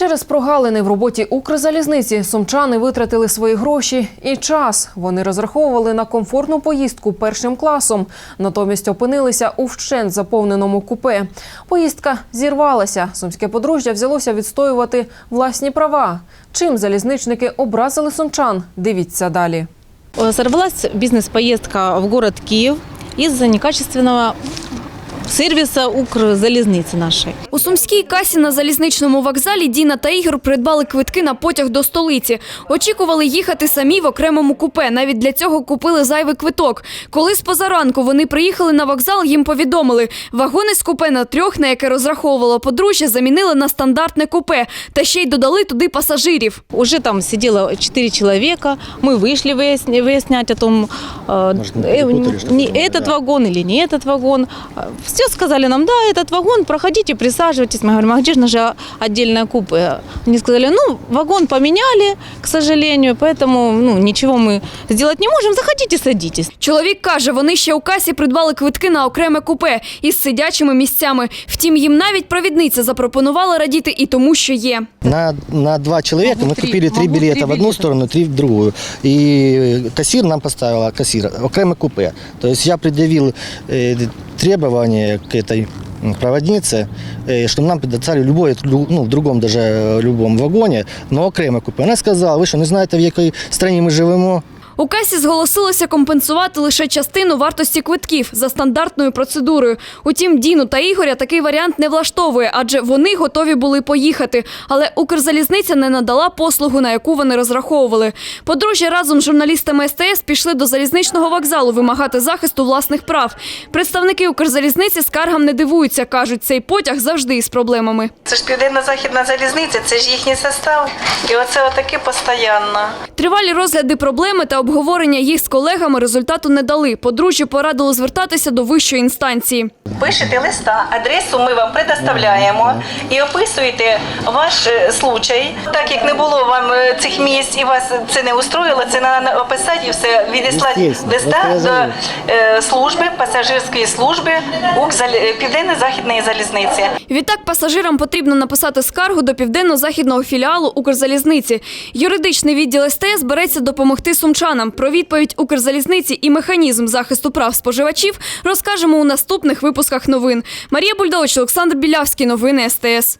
Через прогалини в роботі Укрзалізниці сумчани витратили свої гроші і час. Вони розраховували на комфортну поїздку першим класом, натомість опинилися у вщент заповненому купе. Поїздка зірвалася. Сумське подружжя взялося відстоювати власні права. Чим залізничники образили сумчан? Дивіться далі. Сорвалась бизнес-поездка в город Киев из-за некачественного сервиса Укрзалізниці нашей. У сумській касі на залізничному вокзалі Діна та Ігор придбали квитки на потяг до столиці. Очікували їхати самі в окремому купе. Навіть для цього купили зайвий квиток. Коли з позаранку вони приїхали на вокзал, їм повідомили, вагони з купе на трьох, на яке розраховувало подружжя, замінили на стандартне купе та ще й додали туди пасажирів. Уже там сидело 4 человека. Мы вышли выясни- выяснять о том, э, Может, мы э, перепутали что-то, не да. этот вагон или не этот вагон. Все сказали нам, да, этот вагон, проходите, присаживайтесь. Мы говорим, а где же наше отдельное купе? Они сказали, ну, вагон поменяли, к сожалению, поэтому ну, ничего мы сделать не можем, заходите, садитесь. Чоловік каже, вони ще у касі придбали квитки на окреме купе із сидячими місцями. Втім, їм навіть провідниця запропонувала радіти і тому, що є. На, на два человека Могу мы три- купили три могу билета три в одну билета. сторону, три в другую. И кассир нам поставила, кассир, окремо купе. То есть я предъявил э, требования к этой м, проводнице, э, чтобы нам предоставили любое, ну, в другом даже э, любом вагоне, но окремо купе. Она сказала, ви що не знаєте, в якій країні ми живемо? У касі зголосилося компенсувати лише частину вартості квитків за стандартною процедурою. Утім, Діну та Ігоря такий варіант не влаштовує, адже вони готові були поїхати. Але Укрзалізниця не надала послугу, на яку вони розраховували. Подружжя разом з журналістами СТС пішли до залізничного вокзалу вимагати захисту власних прав. Представники Укрзалізниці скаргам не дивуються. кажуть, цей потяг завжди із проблемами. Це ж південно-західна залізниця, це ж їхній состав. І оце отаке постійно. Тривалі розгляди проблеми та обговорення їх з колегами результату не дали. Подружжю порадили звертатися до вищої інстанції. Пишете листа, адресу ми вам предоставляємо і описуєте ваш е, случай. Так як не було вам е, цих місць і вас це не устроїло, це треба описати і все відіслати листа до е, служби, пасажирської служби Південно-Західної залізниці. Відтак пасажирам потрібно написати скаргу до південно-західного філіалу Укрзалізниці. Юридичний відділ СТС береться допомогти сумчанам. Про відповідь Укрзалізниці і механізм захисту прав споживачів розкажемо у наступних випусках новин. Марія Бульдович, Олександр Білявський. Новини СТС.